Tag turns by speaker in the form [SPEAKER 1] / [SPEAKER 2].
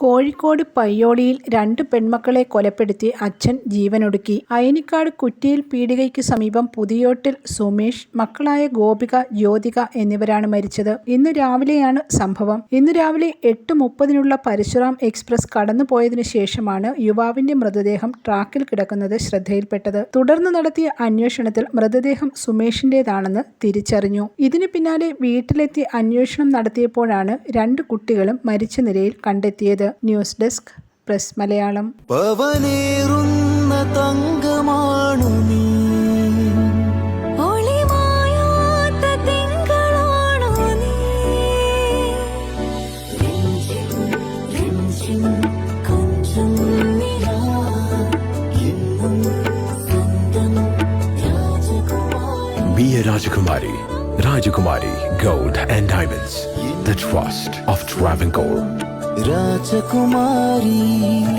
[SPEAKER 1] കോഴിക്കോട് പയ്യോളിയിൽ രണ്ട് പെൺമക്കളെ കൊലപ്പെടുത്തി അച്ഛൻ ജീവനൊടുക്കി. അയനിക്കാട് കുറ്റിയിൽ പീടികയ്ക്ക് സമീപം പുതിയോട്ടിൽ സുമേഷ് മക്കളായ ഗോപിക ജ്യോതിക എന്നിവരാണ് മരിച്ചത്. ഇന്ന് രാവിലെയാണ് സംഭവം. ഇന്ന് രാവിലെ എട്ട് മുപ്പതിനുള്ള പരശുറാം എക്സ്പ്രസ് കടന്നുപോയതിനു ശേഷമാണ് യുവാവിന്റെ മൃതദേഹം ട്രാക്കിൽ കിടക്കുന്നത് ശ്രദ്ധയിൽപ്പെട്ടത്. തുടർന്ന് നടത്തിയ അന്വേഷണത്തിൽ മൃതദേഹം സുമേഷിന്റേതാണെന്ന് തിരിച്ചറിഞ്ഞു. ഇതിനു പിന്നാലെ വീട്ടിലെത്തി അന്വേഷണം നടത്തിയപ്പോഴാണ് രണ്ട് കുട്ടികളും മരിച്ച നിലയിൽ കണ്ടെത്തിയത്. ന്യൂസ് ഡെസ്ക് പ്രസ് മലയാളം
[SPEAKER 2] പവനേറുന്ന തങ്കമാണു നീ
[SPEAKER 3] എന്നും സ്വന്തം രാജകുമാരി
[SPEAKER 4] Be a Rajakumari. Rajakumari Gold and Diamonds.
[SPEAKER 2] Rajkumari.